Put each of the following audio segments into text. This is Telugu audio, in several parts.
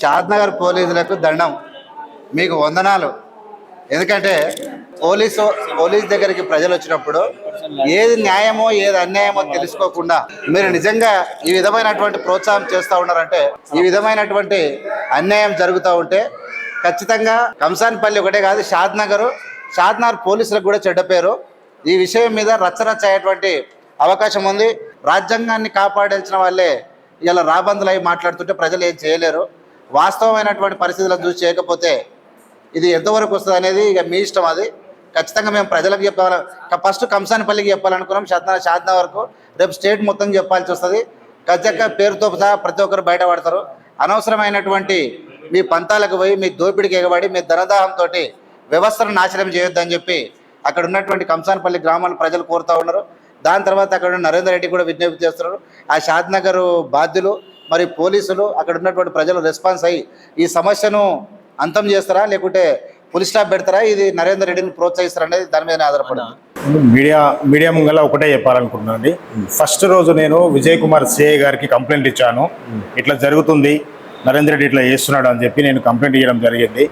షాద్నగర్ పోలీసులకు దండం. మీకు వందనాలు. ఎందుకంటే పోలీసు పోలీస్ దగ్గరికి ప్రజలు వచ్చినప్పుడు ఏది న్యాయమో ఏది అన్యాయమో తెలుసుకోకుండా మీరు నిజంగా ఈ విధమైనటువంటి ప్రోత్సాహం చేస్తూ ఉన్నారంటే ఈ విధమైనటువంటి అన్యాయం జరుగుతూ ఉంటే ఖచ్చితంగా కంసాన్పల్లి ఒకటే కాదు షాద్నగర్ షాద్నగర్ పోలీసులకు కూడా చెడ్డ పేరు. ఈ విషయం మీద రచ్చరచ్చ అయ్యేటువంటి అవకాశం ఉంది. రాజ్యాంగాన్ని కాపాడాల్సిన వాళ్ళే ఇలా రాబందులు అయి మాట్లాడుతుంటే ప్రజలు ఏం చేయలేరు. వాస్తవమైనటువంటి పరిస్థితులను చూసి చేయకపోతే ఇది ఎంతవరకు వస్తుంది అనేది ఇక మీ ఇష్టం అది. ఖచ్చితంగా మేము ప్రజలకు చెప్పాలి ఫస్ట్ కంసానిపల్లికి చెప్పాలనుకున్నాం షాద్నా షాద్నా వరకు. రేపు స్టేట్ మొత్తం చెప్పాల్సి వస్తుంది. ఖచ్చితంగా పేరుతో సహా ప్రతి ఒక్కరు బయటపడతారు. అనవసరమైనటువంటి మీ పంతాలకు పోయి మీ దోపిడికి ఎగబడి మీ ధనదాహంతో వ్యవస్థను నాశనం చేయొద్దని చెప్పి అక్కడ ఉన్నటువంటి కంసానపల్లి గ్రామాల ప్రజలు కోరుతా ఉన్నారు. దాని తర్వాత అక్కడ నరేందర్ రెడ్డి కూడా విజ్ఞప్తి చేస్తున్నారు. ఆ షాద్నగర్ బాధ్యులు మరి పోలీసులు అక్కడ ఉన్నటువంటి ప్రజలు రెస్పాన్స్ అయ్యి ఈ సమస్యను అంతం చేస్తారా? లేకుంటే పులి స్టాప్ పెడతారా? ఇది నరేందర్ రెడ్డిని ప్రోత్సహిస్తారా అనేది దాని మీద ఆధారపడింది మీడియా మీడియా ముంగల ఒకటే చెప్పాలనుకుంటున్నాను ఫస్ట్ రోజు నేను విజయ్ కుమార్ సిఐ గారికి కంప్లైంట్ ఇచ్చాను. ఇట్లా జరుగుతుంది నరేంద్ర రెడ్డి ఇట్లా చేస్తున్నాడు అని చెప్పి నేను కంప్లైంట్ ఇవ్వడం జరిగింది.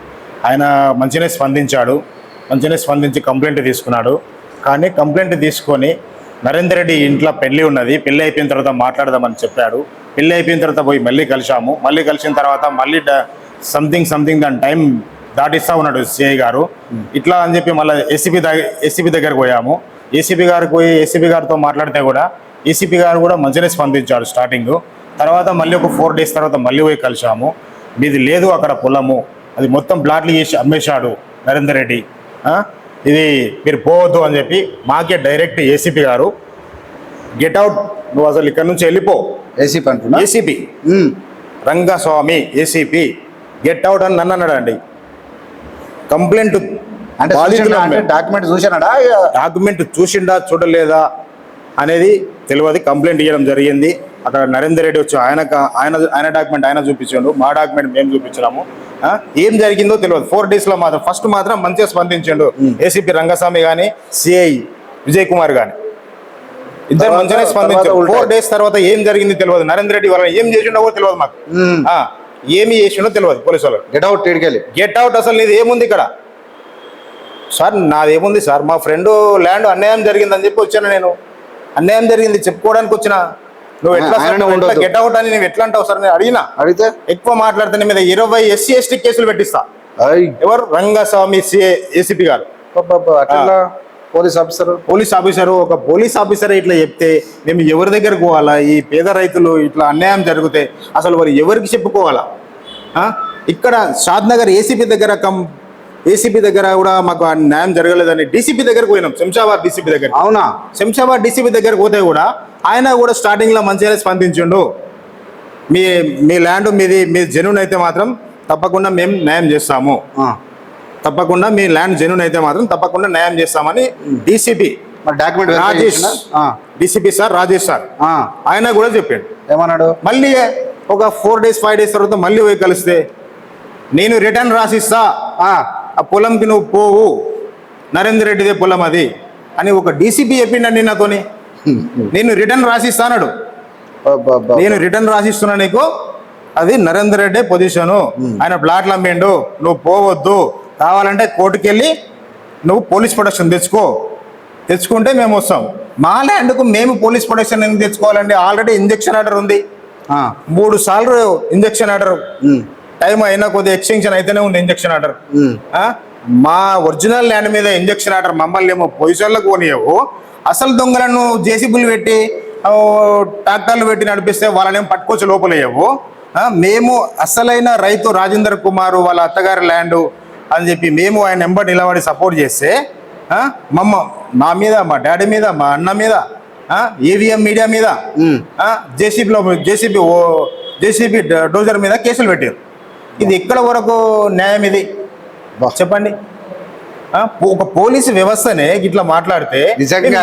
ఆయన మంచిగానే స్పందించాడు మంచిగానే స్పందించి కంప్లైంట్ తీసుకున్నాడు. కానీ కంప్లైంట్ తీసుకొని నరేందర్ రెడ్డి ఇంట్లో పెళ్ళి ఉన్నది. పెళ్ళి అయిపోయిన తర్వాత మాట్లాడదామని చెప్పాడు. పెళ్ళి అయిపోయిన తర్వాత పోయి మళ్ళీ కలిసాము మళ్ళీ కలిసిన తర్వాత మళ్ళీ సంథింగ్ సంథింగ్ దాని టైం దాటిస్తా ఉన్నాడు సిఐ గారు. ఇట్లా అని చెప్పి మళ్ళీ ఏసీపీ దగ్గర ఏసీపీ దగ్గరకు పోయాము. ఏసీపీ గారికి పోయి ఏసీపీ గారితో మాట్లాడితే కూడా ఏసీపీ గారు కూడా మంచిగానే స్పందించాడు స్టార్టింగ్ తర్వాత మళ్ళీ ఒక ఫోర్ డేస్ తర్వాత మళ్ళీ పోయి కలిసాము మీది లేదు అక్కడ పొలము. అది మొత్తం ప్లాట్లు చేసి అమ్మేశాడు నరేందర్ రెడ్డి. ఇది మీరు పోవద్దు అని చెప్పి మాకే డైరెక్ట్ ఏసీపీ గారు గెట్ అవుట్ నువ్వు అసలు ఇక్కడ నుంచి వెళ్ళిపో. AC పంటున్నా ACP. Rangaswamy ACP get out అని నన్ను అన్నాడండి. కంప్లైంట్ అంటే డాక్యుమెంట్ చూసాడా? డాక్యుమెంట్ చూసిండా చూడలేదా అనేది తెలియదు. కంప్లైంట్ ఇవ్వడం జరిగింది. అక్కడ నరేందర్ రెడ్డి వచ్చి ఆయన ఆయన ఆయన డాక్యుమెంట్ ఆయన చూపించాడు. మా డాక్యుమెంట్ మేము చూపించినాము. ఏం జరిగిందో తెలియదు. ఫోర్ డేస్లో మాత్రం ఫస్ట్ మాత్రం మంచిగా స్పందించాడు. ఏసీపీ రంగస్వామి కానీ సిఐ విజయ్ కుమార్ కానీ ఇద్దరు తర్వాత స్పందించారు. ఫోర్ డేస్ తర్వాత ఏం జరిగింది తెలియదు. నరేందర్ రెడ్డి వాళ్ళని ఏం చేసిండో కూడా తెలియదు మాకు. ఏమి చేసిండో తెలియదు పోలీసు వాళ్ళు గెట్ అవుట్ ఇడికెళ్ళి. గెట్ అవుట్ అసలు నీది ఏముంది ఇక్కడ? సార్ నాదేముంది సార్? మా ఫ్రెండ్ ల్యాండ్ అన్యాయం జరిగిందని చెప్పి వచ్చాను నేను. అన్యాయం జరిగింది చెప్పుకోవడానికి వచ్చిన. నువ్వు ఎట్లా. గెట్ అవుట్ అని నువ్వు ఎట్లా అంటావు సార్ నేను అడిగినా? అడిగితే? ఎక్కువ మాట్లాడితే మీద ఇరవై ఎస్సీ ఎస్టీ కేసులు పెట్టిస్తా. ఎవరు? రంగస్వామి ఏసీపీ గారు. Police officer? పోలీస్ ఆఫీసర్ ఒక పోలీస్ ఆఫీసర్ ఇట్లా చెప్తే మేము ఎవరి దగ్గరకు పోవాలా? ఈ పేద రైతులు ఇట్లా అన్యాయం జరిగితే అసలు వారు ఎవరికి చెప్పుకోవాలా? ఇక్కడ షాద్నగర్ ఏసీపీ దగ్గర కం ఏసీపీ దగ్గర కూడా మాకు న్యాయం జరగలేదని డీసీపీ దగ్గరకు పోయినాం. శంషాబాద్ డీసీపీ దగ్గర అవునా? శంషాబాద్ డీసీపీ దగ్గరకు పోతే కూడా ఆయన కూడా స్టార్టింగ్లో మంచిగానే స్పందించిండు. మీ మీ ల్యాండ్ మీది మీ జెన్యున్ అయితే మాత్రం తప్పకుండా మేము న్యాయం చేస్తాము. తప్పకుండా మీ ల్యాండ్ జెన్యున్ అయితే మాత్రం తప్పకుండా న్యాయం చేస్తామని DCP document Rajesh DCP sir Rajesh sir. ఆయన కూడా చెప్పాడు. ఏమన్నాడు? మళ్ళీ ఒక ఫోర్ డేస్ ఫైవ్ డేస్ తర్వాత మళ్ళీ పోయి కలిస్తే నేను రిటర్న్ రాసిస్తా. ఆ, ఆ పొలంకి నువ్వు పోవు. నరేందర్ రెడ్డిదే పొలం అది అని ఒక డీసీపీ చెప్పిండండి నాతోని నేను రిటర్న్ రాసిస్తానడు. నేను రిటర్న్ రాసిస్తున్నా నీకు అది నరేందర్ రెడ్డి పొజిషను ఆయన ప్లాట్లు అమ్మిండు నువ్వు పోవద్దు. కావాలంటే కోర్టుకి వెళ్ళి నువ్వు పోలీస్ ప్రొటెక్షన్ తెచ్చుకో. తెచ్చుకుంటే మేము వస్తాం. మా ల్యాండ్కు మేము పోలీస్ ప్రొటెక్షన్ ఎందుకు తెచ్చుకోవాలండి? ఆల్రెడీ ఇంజక్షన్ ఆర్డర్ ఉంది. మూడు సార్లు ఇంజక్షన్ ఆర్డర్ టైం అయినా కొద్ది ఎక్స్టెన్షన్ అయితేనే ఉంది ఇంజక్షన్ ఆర్డర్? మా ఒరిజినల్ ల్యాండ్ మీద ఇంజక్షన్ ఆర్డర్ మమ్మల్ని ఏమో పొజిషన్లకు పోనీయవు అసలు దొంగలను జేసీబీలు పెట్టి ట్రాక్టర్లు పెట్టి నడిపిస్తే వాళ్ళనేమో పట్టుకొచ్చి లోపలేయవు ఆ, మేము అసలైన రైతు రాజేందర్ కుమార్ వాళ్ళ అత్తగారి ల్యాండ్ అని చెప్పి మేము ఆయన వెంబడి నిలబడి సపోర్ట్ చేస్తే మమ్మ మా మీద మా డాడీ మీద మా అన్న మీద ఏవిఎం మీడియా మీద. జేసీబీలో జేసీబీ ఓ జేసీబీ డోజర్ మీద కేసులు పెట్టారు ఇది ఎక్కడ వరకు న్యాయం ఇది. చెప్పండి. ఒక పోలీసు వ్యవస్థనే ఇట్లా మాట్లాడితే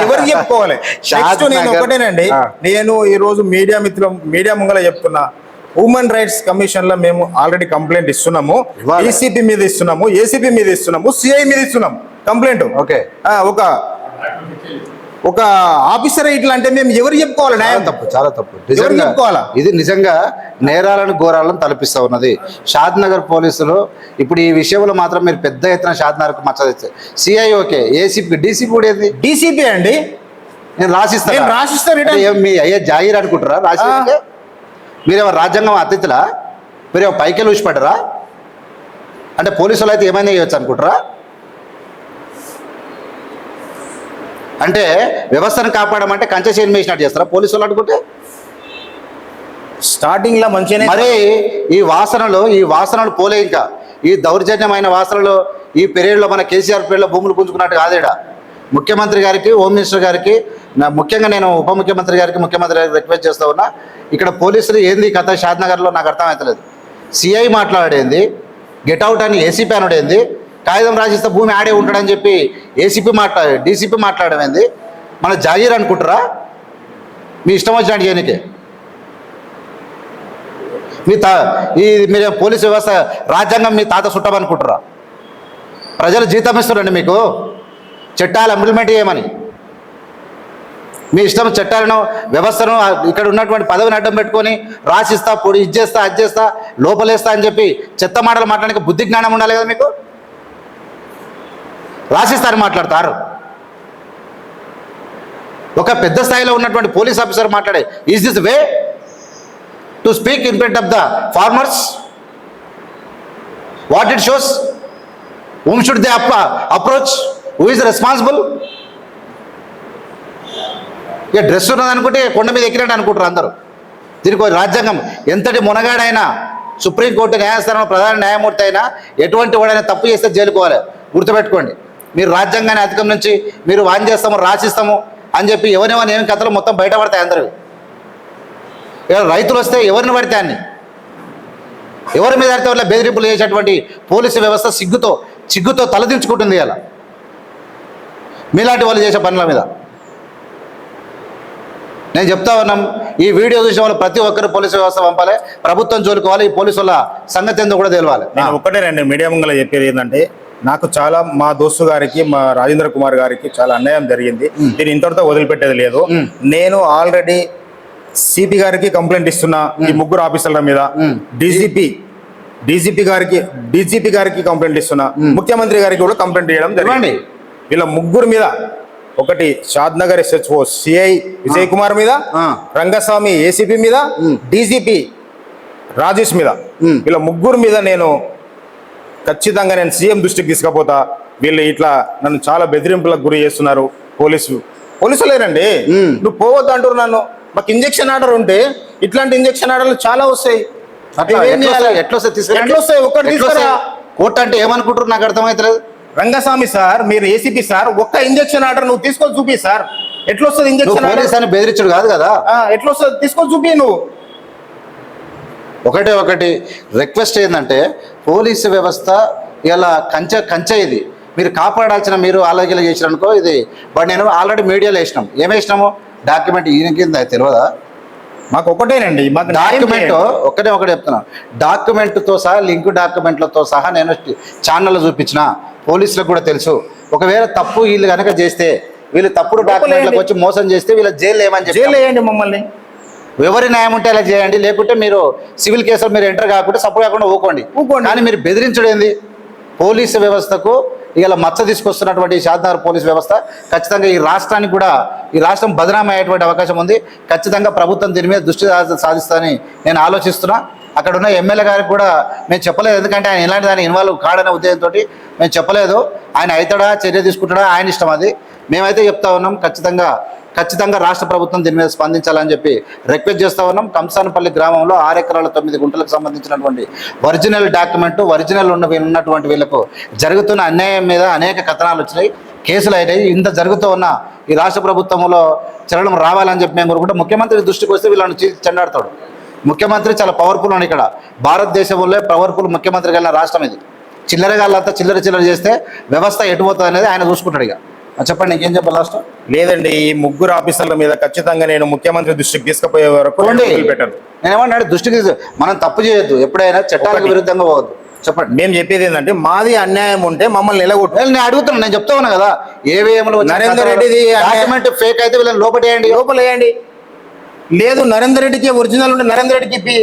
ఎవరికి చెప్పుకోవాలి? నెక్స్ట్ నేను. ఒకటేనండి. నేను ఈ రోజు మీడియా మిత్రులు మీడియా ముంగల చెప్తున్నా. హ్యూమన్ రైట్స్ కమిషన్లో మేము ఆల్రెడీ కంప్లైంట్ ఇస్తున్నాము. ఇవ్వాలి. ఏసీపీ మీద ఇస్తున్నాము ఏసీపీ మీద ఇస్తున్నాము సిఐ మీద ఇస్తున్నాము. కంప్లైంట్ ఓకే ఒక ఒక ఆఫీసర్ ఇట్లా అంటే మేము ఎవరు చెప్పుకోవాలి న్యాయం తప్పు చాలా తప్పు. నిజంగా చెప్పుకోవాలా? ఇది నిజంగా నేరాలను ఘోరాలను తలపిస్తా ఉన్నది. షాద్ నగర్ పోలీసులు ఇప్పుడు ఈ విషయంలో మాత్రం మీరు పెద్ద ఎత్తున షాద్ నగర్కు మచ్చ సిఐ ఓకే ఏసీపీ డీసీపీ కూడా ఏంది? డీసీపీ అండి? నేను రాసిస్తాను రాసిస్తాను. మీ అయ్యే జాగీర్ అనుకుంటారా రాసి. మీరేమో రాజ్యాంగం అతిథులా? మీరేమో పైకి ఊసిపడ్డరా? అంటే పోలీసులు అయితే ఏమైనా చేయొచ్చు అనుకుంటారా అంటే వ్యవస్థను కాపాడమంటే కంచె చేయని వేసినట్టు చేస్తారా? పోలీసులు అనుకుంటే? స్టార్టింగ్లో మంచిగానే మరి ఈ వాసనలు ఈ వాసనలు పోలే ఇంకా. ఈ దౌర్జన్యమైన వాసనలు ఈ పీరియడ్లో మన కేసీఆర్ పీరియడ్లో భూములు పుంజుకున్నట్టు కాదేడ? ముఖ్యమంత్రి గారికి హోమ్ మినిస్టర్ గారికి నా ముఖ్యంగా నేను ఉప ముఖ్యమంత్రి గారికి ముఖ్యమంత్రి గారికి రిక్వెస్ట్ చేస్తా ఉన్నా ఇక్కడ పోలీసులు ఏంది కథ షాద్ నగర్లో నాకు అర్థమవుతలేదు సిఐ మాట్లాడేంది గెట్ అవుట్ అని ఏసీపీ అనడేంది కాగితం రాసిస్తే భూమి ఆడే ఉంటాడని చెప్పి ఏసీపీ మాట్లా డీసీపీ మాట్లాడమైంది? మన జాగీర్ అనుకుంటారా? మీ ఇష్టం వచ్చినట్టు చేయనికే. మీ తా ఈ మీరు పోలీస్ వ్యవస్థ రాజ్యాంగం మీ తాత చుట్టమనుకుంటారా ప్రజలు జీతం ఇస్తున్నారండి మీకు. చట్టాలు ఇంప్లిమెంట్ చేయమని. మీ ఇష్టం చట్టాలను వ్యవస్థను ఇక్కడ ఉన్నటువంటి పదవిని అడ్డం పెట్టుకొని రాసిస్తా పొడి ఇచ్చేస్తా చేస్తా లోపలేస్తా అని చెప్పి చెత్త మాటలు మాట్లాడడానికి బుద్ధి జ్ఞానం ఉండాలి కదా మీకు? రాసిస్తారు మాట్లాడతారు. ఒక పెద్ద స్థాయిలో ఉన్నటువంటి పోలీస్ ఆఫీసర్ మాట్లాడే is this way to speak in front of the farmers what it shows whom should the up approach who is responsible ఇక డ్రెస్ ఉన్నదనుకుంటే కొండ మీద ఎక్కినట్టు అనుకుంటారు అందరూ. దీనికి రాజ్యాంగం. ఎంతటి మునగాడైనా సుప్రీంకోర్టు న్యాయస్థానంలో ప్రధాన న్యాయమూర్తి అయినా ఎటువంటి వాడైనా తప్పు చేస్తే జైలుకోవాలి గుర్తుపెట్టుకోండి. మీరు రాజ్యాంగాన్ని అధికం నుంచి మీరు వాన్ చేస్తాము రాసిస్తాము అని చెప్పి ఎవరెవరిని ఏమి కథలు మొత్తం బయటపడతాయి అందరూ. రైతులు వస్తే ఎవరిని పడితే అన్ని? ఎవరి మీద అయితే వాళ్ళ బెదిరింపులు చేసేటువంటి పోలీసు వ్యవస్థ సిగ్గుతో సిగ్గుతో తలదించుకుంటుంది ఇలా. మీలాంటి వాళ్ళు చేసే పనుల మీద. నేను చెప్తా ఉన్నాం ఈ వీడియో చూసిన వాళ్ళు ప్రతి ఒక్కరు పోలీసు వ్యవస్థ పంపాలి ప్రభుత్వం జోలుకోవాలి ఈ పోలీసు వాళ్ళ సంగతి ఏందో కూడా తెలియాలి నేను ఒక్కటేనండి మీడియా ముంగల చెప్పేది ఏంటంటే నాకు చాలా మా దోస్తు గారికి మా రాజేంద్ర కుమార్ గారికి చాలా అన్యాయం జరిగింది. నేను ఇంతటితో వదిలిపెట్టేది లేదు. నేను ఆల్రెడీ సిపి గారికి కంప్లైంట్ ఇస్తున్నా ఈ ముగ్గురు ఆఫీసర్ల మీద. డీజీపీ డీజీపీ గారికి డీజీపీ గారికి కంప్లైంట్ ఇస్తున్నా. ముఖ్యమంత్రి గారికి కూడా కంప్లైంట్ చేయడం జరిగింది. వీళ్ళ ముగ్గురు మీద ఒకటి Shadnagar SHO CI Vijay Kumar మీద. రంగస్వామి ఏసీపీ మీద డీజీపీ రాజేష్ మీద. వీళ్ళ ముగ్గురు మీద నేను ఖచ్చితంగా నేను సీఎం దృష్టికి తీసుకుపోతా. వీళ్ళు ఇట్లా నన్ను చాలా బెదిరింపులకు గురి చేస్తున్నారు పోలీసు పోలీసులేనండి. మ్. నువ్వు పోవద్దు అంటారు నన్ను. మాకు ఇంజక్షన్ ఆర్డర్ ఉంటే ఇట్లాంటి ఇంజక్షన్ ఆర్డర్లు చాలా వస్తాయి? కోర్టు అంటే ఏమనుకుంటారు నాకు అర్థమవుతలేదు రంగస్వామి సార్ మీరు ఏసీపీ సార్ ఒక్క ఇంజక్షన్ ఆర్డర్ నువ్వు తీసుకొని చూపి సార్. ఎట్లా వస్తుంది నువ్వు ఇంజక్షన్ పోలీస్ ఆర్డర్? బెదిరించుడు కాదు కదా. ఎట్లా వస్తుంది? తీసుకొని చూపి నువ్వు. ఒకటే ఒకటి రిక్వెస్ట్ ఏంటంటే పోలీసు వ్యవస్థ ఇలా కంచె కంచె ఇది. మీరు కాపాడాల్సిన మీరు అలాగే చేసిరనుకో ఇది బట్ నేను ఆల్రెడీ మీడియాలో వేసినాం. ఏం వేసినాము? డాక్యుమెంట్ ఈయన కింద తెలియదా? మాకు ఒకటేనండి. మాకు డాక్యుమెంట్. ఒకటే ఒకటే చెప్తున్నా. డాక్యుమెంట్తో సహా లింక్ డాక్యుమెంట్లతో సహా నేను ఛానల్లో చూపించిన. పోలీసులకు కూడా తెలుసు. ఒకవేళ తప్పు వీళ్ళు కనుక చేస్తే వీళ్ళు తప్పుడు డాక్యుమెంట్లకు వచ్చి మోసం చేస్తే వీళ్ళ జైలు ఏమని చెప్పి. జైలు వేయండి మమ్మల్ని. ఎవరి న్యాయం ఉంటే అలా చేయండి. లేకుంటే మీరు సివిల్ కేసులో మీరు ఎంటర్ కాకుండా సపోర్ట్ కాకుండా ఊకోండి. ఊకోండి. కానీ మీరు బెదిరించడం ఏంది? పోలీసు వ్యవస్థకు ఇలా మచ్చ తీసుకొస్తున్నటువంటి ఈ షాద్నగర్ పోలీస్ వ్యవస్థ ఖచ్చితంగా ఈ రాష్ట్రానికి కూడా ఈ రాష్ట్రం బదనామీ అయ్యేటువంటి అవకాశం ఉంది. ఖచ్చితంగా ప్రభుత్వం దీని మీద దృష్టి సా- సాధిస్తుందని నేను ఆలోచిస్తున్నా. అక్కడ ఉన్న ఎమ్మెల్యే గారికి కూడా మేము చెప్పలేదు. ఎందుకంటే ఆయన ఇలాంటి దాన్ని ఇన్వాల్వ్ కాడనే ఉద్దేశంతో మేము చెప్పలేదు. ఆయన అవుతాడా చర్య తీసుకుంటాడా ఆయన ఇష్టం అది. మేమైతే చెప్తా ఉన్నాం ఖచ్చితంగా ఖచ్చితంగా రాష్ట్ర ప్రభుత్వం దీని మీద స్పందించాలని చెప్పి రిక్వెస్ట్ చేస్తా ఉన్నాం. కంసానపల్లి గ్రామంలో ఆరు ఎకరాల తొమ్మిది గుంటలకు సంబంధించినటువంటి ఒరిజినల్ డాక్యుమెంట్ ఒరిజినల్ ఉన్న ఉన్నటువంటి వీళ్ళకు జరుగుతున్న అన్యాయం మీద అనేక కథనాలు వచ్చినాయి. కేసులు అయినాయి ఇంత జరుగుతూ ఉన్న ఈ రాష్ట్ర ప్రభుత్వంలో చలనం రావాలని చెప్పి మేము కూడా ముఖ్యమంత్రి దృష్టికి వస్తే వీళ్ళని చీ- చెండాడతాడు. ముఖ్యమంత్రి చాలా పవర్ఫుల్ అని ఇక్కడ. భారతదేశంలో పవర్ఫుల్ ముఖ్యమంత్రి కలిగిన రాష్ట్రం ఇది. చిల్లరగాళ్ళంతా చిల్లర చిల్లర చేస్తే వ్యవస్థ ఎటు పోతుంది అనేది ఆయన చూసుకుంటాడు ఇక. చెప్పండి ఇంకేం చెప్పాలి లాస్ట్? లేదండి ఈ ముగ్గురు ఆఫీసర్ల మీద ఖచ్చితంగా నేను ముఖ్యమంత్రి దృష్టికి తీసుకుపోయే వరకు పెట్టాను నేను ఏమన్నాడు దృష్టికి మనం తప్పు చేయొద్దు. ఎప్పుడైనా చట్టాలకు. విరుద్ధంగా పోవద్దు. చెప్పండి. మేము చెప్పేది ఏంటంటే మాది అన్యాయం ఉంటే మమ్మల్ని నిలగొట్టు. నేను అడుగుతున్నా నేను చెప్తా ఉన్నా కదా ఏవిఎంలో నరేందర్ రెడ్డిది డాక్యుమెంట్ ఫేక్ అయితే వీళ్ళని లోపటేయండి. లోపల వేయండి. లేదు నరేందర్ రెడ్డికి ఒరిజినల్ ఉంటే నరేందర్ రెడ్డికి ఇప్పి.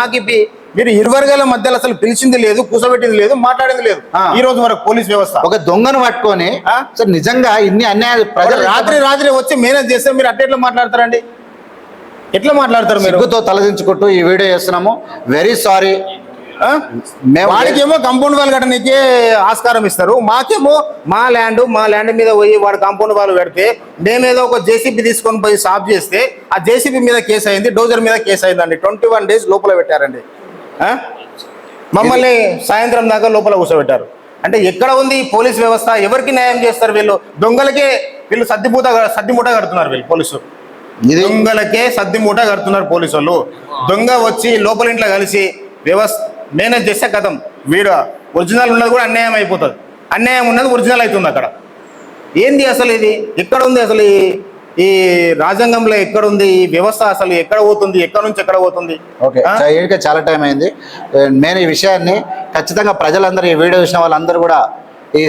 మాకు ఇప్పి. మీరు ఇరు వర్గాల మధ్యలో అసలు పిలిచింది లేదు కూర్చోబెట్టింది లేదు మాట్లాడింది లేదు. ఈ రోజు వరకు పోలీస్ వ్యవస్థ. ఒక దొంగను పట్టుకొని? సార్ నిజంగా ఇన్ని అన్యాయాలు ప్రజలు రాత్రి రాత్రి వచ్చి మేనేజ్ చేస్తే మీరు అట్ట ఎట్లా మాట్లాడతారండి? ఎట్లా మాట్లాడతారు మీరు? తలదించుకుంటూ ఈ వీడియో చేస్తున్నాము. వెరీ సారీ వాడికేమో కాంపౌండ్ వాళ్ళు కట్టడానికే ఆస్కారం ఇస్తారు. మాకేమో మా ల్యాండ్ మా ల్యాండ్ మీద పోయి వాడు కాంపౌండ్ వాళ్ళు పెడితే మేమేదో ఒక జేసీబీ తీసుకొని పోయి సాఫ్ చేస్తే ఆ జేసీబీ మీద కేసు అయింది డోజర్ మీద కేసు అయిందండి. ట్వంటీ వన్ డేస్ లోపల పెట్టారండి? మమ్మల్ని సాయంత్రం దాకా లోపల కూర్చోబెట్టారు. అంటే ఎక్కడ ఉంది పోలీస్ వ్యవస్థ? ఎవరికి న్యాయం చేస్తారు వీళ్ళు? దొంగలకే వీళ్ళు సర్దిమూట సర్దిమూట కడుతున్నారు వీళ్ళు పోలీసు. ఇది దొంగలకే సర్ది మూట కడుతున్నారు పోలీసు వాళ్ళు దొంగ వచ్చి లోపల ఇంట్లో కలిసి వ్యవస్థ మేనేజ్ చేస్తే కథం. వీడు ఒరిజినల్ ఉన్నది కూడా అన్యాయం అయిపోతుంది. అన్యాయం ఉన్నది ఒరిజినల్ అవుతుంది అక్కడ. ఏంది అసలు ఇది? ఎక్కడ ఉంది అసలు ఈ ఈ రాజ్యాంగంలో ఎక్కడ ఉంది ఈ వ్యవస్థ అసలు ఎక్కడ పోతుంది? ఎక్కడ నుంచి ఎక్కడ పోతుంది? ఓకే చాలా టైం అయింది. నేను ఈ విషయాన్ని ఖచ్చితంగా ప్రజలందరూ ఈ వీడియో చూసిన వాళ్ళందరూ కూడా ఈ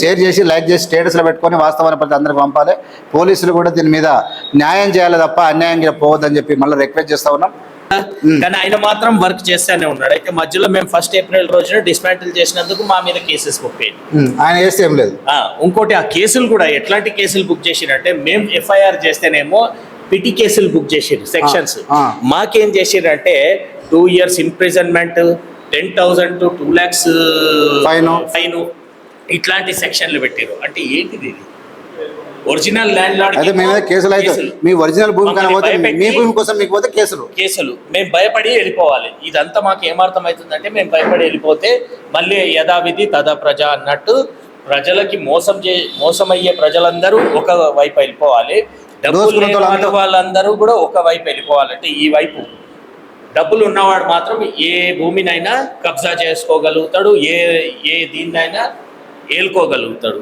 షేర్ చేసి లైక్ చేసి స్టేటస్లో పెట్టుకొని వాస్తవాన్ని ప్రతి అందరికి పంపాలి. పోలీసులు కూడా దీని మీద న్యాయం చేయాలి తప్ప అన్యాయంగా పోవద్దని చెప్పి మళ్ళీ రిక్వెస్ట్ చేస్తా ఉన్నాం. కానీ ఆయన మాత్రం వర్క్ చేస్తూనే ఉన్నాడు. అయితే మధ్యలో మేము ఫస్ట్ ఏప్రిల్ రోజున డిస్మాంటిల్ చేసినందుకు మా మీద కేసెస్ బుక్ ఉమ్, ఆయన చేస్తే ఏం లేదు. ఇంకోటి ఆ కేసులు కూడా ఎట్లాంటి కేసులు బుక్ చేసిరంటే మేము ఎఫ్ఐఆర్ చేస్తేనేమో పిటి కేసులు బుక్ చేసిరు సెక్షన్స్. మాకేం చేసిరంటే two years imprisonment ten thousand to two lakhs Fine. Fine ఇట్లాంటి సెక్షన్లు పెట్టారు అంటే ఏంటిది ఇది? ఒరిజినల్ ల్యాండ్ లార్డ్ అయితే కేసులు అయితే మీ ఒరిజినల్ భూమి మీ భూమి కోసం మీకు పోతే కేసులు. కేసులు. మేము భయపడి వెళ్ళిపోవాలి. ఇదంతా మాకు ఏమర్థం అవుతుందంటే మేము భయపడి వెళ్ళిపోతే మళ్ళీ యథావిధి తదా ప్రజ అన్నట్టు ప్రజలకి మోసం చే మోసం అయ్యే ప్రజలందరూ ఒక వైపు వెళ్ళిపోవాలి. డబ్బులు వాళ్ళందరూ కూడా ఒక వైపు వెళ్ళిపోవాలంటే ఈ వైపు. డబ్బులు ఉన్నవాడు మాత్రం ఏ భూమినైనా కబ్జా చేసుకోగలుగుతాడు ఏ ఏ దీన్నైనా ఏలుకోగలుగుతాడు.